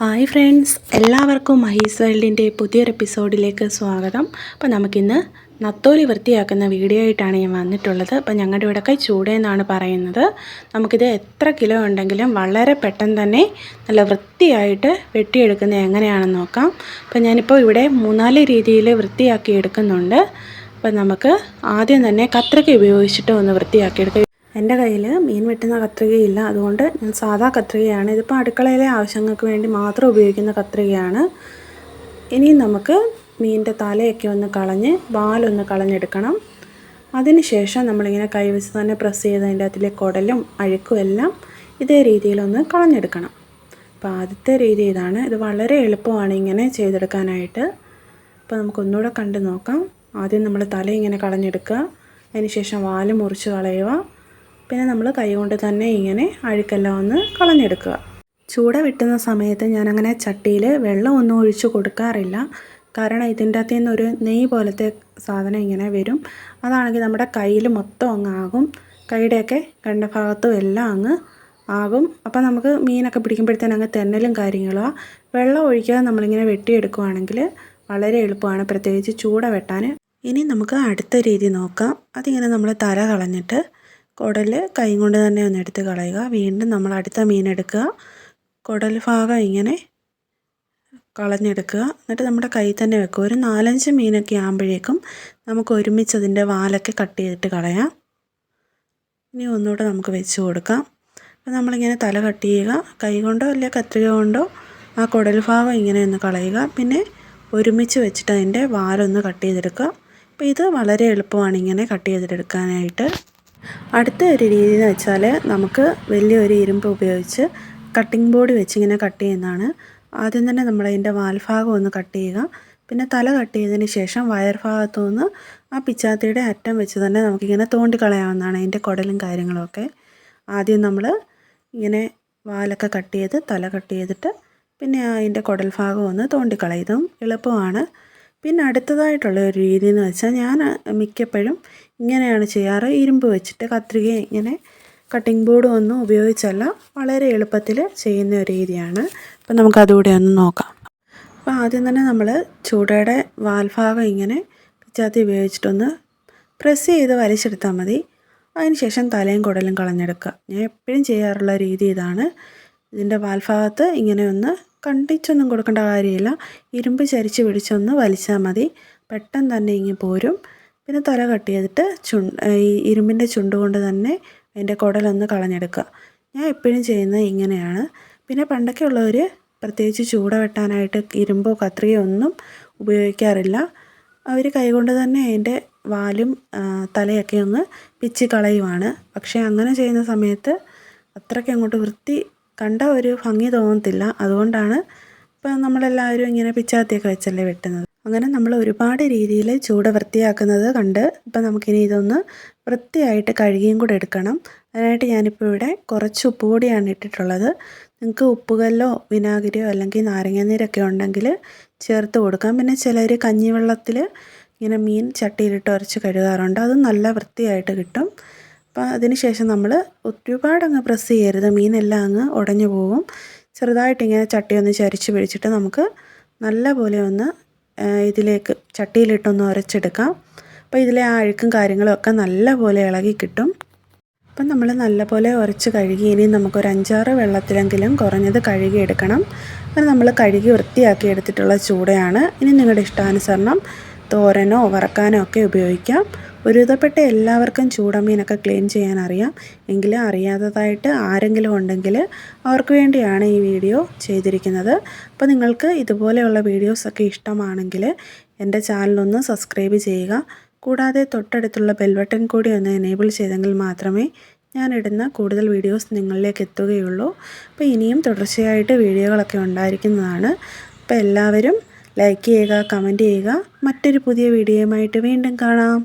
Hi friends എല്ലാവർക്കും മഹീസ് വേൾഡിന്റെ പുതിയൊരു എപ്പിസോഡിലേക്ക് സ്വാഗതം. അപ്പോൾ നമുക്കിന്ന് നത്തോലി വൃത്തിയാക്കുന്ന വീഡിയോ ആയിട്ടാണ് ഞാൻ വന്നിട്ടുള്ളത്. അപ്പോൾ ഞങ്ങളുടെ ഇവിടെ ഇവിടെയൊക്കെ ചൂടേന്നാണ് പറയുന്നത്. നമുക്കിത് എത്ര കിലോ ഉണ്ടെങ്കിലും വളരെ പെട്ടെന്ന് തന്നെ നല്ല വൃത്തിയായിട്ട് വെട്ടിയെടുക്കുന്നത് എങ്ങനെയാണെന്ന് നോക്കാം. അപ്പോൾ ഞാനിപ്പോൾ ഇവിടെ മൂന്നാൽ രീതിയിൽ വൃത്തിയാക്കി എടുക്കുന്നുണ്ട്. അപ്പോൾ നമുക്ക് ആദ്യം തന്നെ കത്രിക ഉപയോഗിച്ചിട്ട് ഒന്ന് വൃത്തിയാക്കിയെടുക്കാം എന്റെ കയ്യിൽ മീൻ വെട്ടുന്ന കത്രികയില്ല. അതുകൊണ്ട് ഞാൻ സാധാ കത്രികയാണ്. ഇതിപ്പോൾ അടുക്കളയിലെ ആവശ്യങ്ങൾക്ക് വേണ്ടി മാത്രം ഉപയോഗിക്കുന്ന കത്രികയാണ്. ഇനിയും നമുക്ക് മീനിന്റെ തലയൊക്കെ ഒന്ന് കളഞ്ഞ് വാലൊന്ന് കളഞ്ഞെടുക്കണം. അതിനുശേഷം നമ്മളിങ്ങനെ കൈവച്ച് തന്നെ പ്രസ് ചെയ്ത് അതിന്റെ അതിലെ കുടലും അഴുക്കും എല്ലാം ഇതേ രീതിയിലൊന്ന് കളഞ്ഞെടുക്കണം. അപ്പോൾ ആദ്യത്തെ രീതി ഇതാണ്. ഇത് വളരെ എളുപ്പമാണ് ഇങ്ങനെ ചെയ്തെടുക്കാനായിട്ട്. അപ്പോൾ നമുക്കൊന്നുകൂടെ കണ്ടു നോക്കാം. ആദ്യം നമ്മൾ തല ഇങ്ങനെ കളഞ്ഞെടുക്കുക അതിനുശേഷം വാൽ മുറിച്ച് കളയുക. പിന്നെ നമ്മൾ കൈകൊണ്ട് തന്നെ ഇങ്ങനെ അഴുക്കെല്ലാം ഒന്ന് കളഞ്ഞെടുക്കുക. ചൂട വെട്ടുന്ന സമയത്ത് ഞാനങ്ങനെ ചട്ടിയിൽ വെള്ളം ഒന്നും ഒഴിച്ച് കൊടുക്കാറില്ല. കാരണം ഇതിന്റെ അകത്തു നിന്നൊരു നെയ്യ് പോലത്തെ സാധനം ഇങ്ങനെ വരും. അതാണെങ്കിൽ നമ്മുടെ കയ്യിൽ മൊത്തം അങ്ങ് ആകും. കൈയുടെയൊക്കെ കണ്ട ഭാഗത്തും എല്ലാം അങ്ങ് ആകും. അപ്പോൾ നമുക്ക് മീനൊക്കെ പിടിക്കുമ്പോഴത്തേനും അങ്ങ് തെന്നലും കാര്യങ്ങളും വെള്ളം ഒഴിക്കാതെ നമ്മളിങ്ങനെ വെട്ടിയെടുക്കുവാണെങ്കിൽ വളരെ എളുപ്പമാണ് പ്രത്യേകിച്ച് ചൂട വെട്ടാൻ ഇനി നമുക്ക് അടുത്ത രീതി നോക്കാം. അതിങ്ങനെ നമ്മൾ തല കളഞ്ഞിട്ട് കുടൽ കൈ കൊണ്ട് തന്നെ ഒന്ന് എടുത്ത് കളയുക. വീണ്ടും നമ്മൾ അടുത്ത മീൻ എടുക്കുക. കുടൽ ഭാഗം ഇങ്ങനെ കളഞ്ഞെടുക്കുക. എന്നിട്ട് നമ്മുടെ കൈ തന്നെ വെക്കുക. ഒരു നാലഞ്ച് മീനൊക്കെ ആകുമ്പോഴേക്കും നമുക്ക് ഒരുമിച്ച് അതിന്റെ വാലൊക്കെ കട്ട് ചെയ്തിട്ട് കളയാം. ഇനി ഒന്നുകൂടെ നമുക്ക് വെച്ച് കൊടുക്കാം. അപ്പോൾ നമ്മളിങ്ങനെ തല കട്ട് ചെയ്യുക. കൈ കൊണ്ടോ അല്ലെങ്കിൽ കത്രിക കൊണ്ടോ ആ കുടൽ ഭാഗം ഇങ്ങനെ ഒന്ന് കളയുക. പിന്നെ ഒരുമിച്ച് വെച്ചിട്ട് അതിന്റെ വാലൊന്ന് കട്ട് ചെയ്തെടുക്കുക. അപ്പോൾ ഇത് വളരെ എളുപ്പമാണ് ഇങ്ങനെ കട്ട് ചെയ്തെടുക്കാനായിട്ട്. അടുത്ത ഒരു രീതി എന്ന് വെച്ചാൽ നമുക്ക് വലിയൊരു ഇരുമ്പ് ഉപയോഗിച്ച് കട്ടിംഗ് ബോർഡ് വെച്ച് ഇങ്ങനെ കട്ട് ചെയ്യുന്നതാണ്. ആദ്യം തന്നെ നമ്മൾ അതിന്റെ വാൽഭാഗം ഒന്ന് കട്ട് ചെയ്യുക. പിന്നെ തല കട്ട് ചെയ്തതിന് ശേഷം വയർ ഭാഗത്തു നിന്ന് ആ പിച്ചാത്തിയുടെ അറ്റം വെച്ച് തന്നെ നമുക്കിങ്ങനെ തോണ്ടിക്കളയാവുന്നതാണ് അതിന്റെ കുടലും കാര്യങ്ങളൊക്കെ. ആദ്യം നമ്മൾ ഇങ്ങനെ വാലൊക്കെ കട്ട് ചെയ്ത് തല കട്ട് ചെയ്തിട്ട് പിന്നെ അതിന്റെ കുടൽ ഭാഗം ഒന്ന് തോണ്ടിക്കളയതും എളുപ്പമാണ്. പിന്നെ അടുത്തതായിട്ടുള്ള ഒരു രീതി എന്ന് വെച്ചാൽ ഞാൻ മിക്കപ്പോഴും ഇങ്ങനെയാണ് ചെയ്യാറ്. ഇരുമ്പ് വെച്ചിട്ട് കത്രിക ഇങ്ങനെ കട്ടിംഗ് ബോർഡ് ഒന്നും ഉപയോഗിച്ചല്ല വളരെ എളുപ്പത്തിൽ ചെയ്യുന്ന ഒരു രീതിയാണ്. അപ്പം നമുക്കതുകൂടെ ഒന്ന് നോക്കാം. അപ്പോൾ ആദ്യം തന്നെ നമ്മൾ ചൂടയുടെ വാൽഭാഗം ഇങ്ങനെ പിച്ചാത്തി ഉപയോഗിച്ചിട്ടൊന്ന് പ്രസ് ചെയ്ത് വലിച്ചെടുത്താൽ മതി. അതിനുശേഷം തലയും കുടലും കളഞ്ഞെടുക്കുക. ഞാൻ എപ്പോഴും ചെയ്യാറുള്ള രീതി ഇതാണ്. ഇതിന്റെ വാൽഭാഗത്ത് ഇങ്ങനെ ഒന്ന് കണ്ടിച്ചൊന്നും കൊടുക്കേണ്ട കാര്യമില്ല. ഇരുമ്പ് ചരിച്ച് പിടിച്ചൊന്ന് വലിച്ചാൽ മതി. പെട്ടെന്ന് തന്നെ ഇങ്ങി പോരും. പിന്നെ തല കട്ട് ചെയ്തിട്ട് ചു ഈ ഇരുമ്പിന്റെ ചുണ്ട് കൊണ്ട് തന്നെ അതിന്റെ കുടലൊന്ന് കളഞ്ഞെടുക്കുക. ഞാൻ എപ്പോഴും ചെയ്യുന്നത് ഇങ്ങനെയാണ്. പിന്നെ പണ്ടൊക്കെ ഉള്ളവർ പ്രത്യേകിച്ച് ചൂട വെട്ടാനായിട്ട് ഇരുമ്പോ കത്രികയോ ഒന്നും ഉപയോഗിക്കാറില്ല. അവർ കൈകൊണ്ട് തന്നെ അതിന്റെ വാലും തലയൊക്കെ ഒന്ന് പിച്ച് കളയുവാണ്. പക്ഷേ അങ്ങനെ ചെയ്യുന്ന സമയത്ത് അത്രയ്ക്ക് അങ്ങോട്ട് വൃത്തി കണ്ട ഒരു ഭംഗി തോന്നത്തില്ല. അതുകൊണ്ടാണ് ഇപ്പം നമ്മളെല്ലാവരും ഇങ്ങനെ പിച്ചാത്തിയൊക്കെ വെച്ചല്ലേ വെട്ടുന്നത്. അങ്ങനെ നമ്മൾ ഒരുപാട് രീതിയിൽ ചൂട് വൃത്തിയാക്കുന്നത് കണ്ട് ഇപ്പം നമുക്കിനി ഇതൊന്ന് വൃത്തിയായിട്ട് കഴുകിയും കൂടെ എടുക്കണം. അതിനായിട്ട് ഞാനിപ്പോൾ ഇവിടെ കുറച്ച് ഉപ്പുപൊടിയാണ് ഇട്ടിട്ടുള്ളത്. നിങ്ങൾക്ക് ഉപ്പുകല്ലോ വിനാഗിരിയോ അല്ലെങ്കിൽ നാരങ്ങാനീരൊക്കെ ഉണ്ടെങ്കിൽ ചേർത്ത് കൊടുക്കാം. പിന്നെ ചിലർ കഞ്ഞിവെള്ളത്തിൽ ഇങ്ങനെ മീൻ ചട്ടിയിലിട്ട് ഉരച്ച് കഴുകാറുണ്ട്. അത് നല്ല വൃത്തിയായിട്ട് കിട്ടും. അപ്പോൾ അതിന് ശേഷം നമ്മൾ ഒരുപാട് അങ്ങ് പ്രസ് ചെയ്യരുത്. മീനെല്ലാം അങ്ങ് ഉടഞ്ഞു പോകും ചെറുതായിട്ട് ഇങ്ങനെ ചട്ടി ഒന്ന് ചരിച്ച് പിടിച്ചിട്ട് നമുക്ക് നല്ല പോലെ ഒന്ന് ഇതിലേക്ക് ചട്ടിയിലിട്ടൊന്ന് ഉരച്ചെടുക്കാം അപ്പോൾ ഇതിലെ ആ അഴുക്കും കാര്യങ്ങളും ഒക്കെ നല്ല പോലെ ഇളകി കിട്ടും. അപ്പം നമ്മൾ നല്ലപോലെ ഉരച്ച് കഴുകി ഇനി നമുക്കൊരു അഞ്ചാറ് വെള്ളത്തിലെങ്കിലും കുറഞ്ഞത് കഴുകി എടുക്കണം അങ്ങനെ നമ്മൾ കഴുകി വൃത്തിയാക്കി എടുത്തിട്ടുള്ള ചൂടയാണ്. ഇനി നിങ്ങളുടെ ഇഷ്ടാനുസരണം തോരനോ വറക്കാനോ ഒക്കെ ഉപയോഗിക്കാം. ഒരുവിധപ്പെട്ട എല്ലാവർക്കും ചൂടമീനൊക്കെ ക്ലീൻ ചെയ്യാൻ അറിയാം. എങ്കിലും അറിയാത്തതായിട്ട് ആരെങ്കിലും ഉണ്ടെങ്കിൽ അവർക്ക് വേണ്ടിയാണ് ഈ വീഡിയോ ചെയ്തിരിക്കുന്നത്. അപ്പോൾ നിങ്ങൾക്ക് ഇതുപോലെയുള്ള വീഡിയോസൊക്കെ ഇഷ്ടമാണെങ്കിൽ എന്റെ ചാനലൊന്ന് സബ്സ്ക്രൈബ് ചെയ്യുക. കൂടാതെ തൊട്ടടുത്തുള്ള ബെൽബട്ടൺ കൂടി ഒന്ന് എനേബിൾ ചെയ്തെങ്കിൽ മാത്രമേ ഞാനിടുന്ന കൂടുതൽ വീഡിയോസ് നിങ്ങളിലേക്ക് എത്തുകയുള്ളൂ. അപ്പോൾ ഇനിയും തുടർച്ചയായിട്ട് വീഡിയോകളൊക്കെ ഉണ്ടായിരിക്കുന്നതാണ്. അപ്പോൾ എല്ലാവരും ലൈക്ക് ചെയ്യുക കമന്റ് ചെയ്യുക. മറ്റൊരു പുതിയ വീഡിയോയുമായിട്ട് വീണ്ടും കാണാം.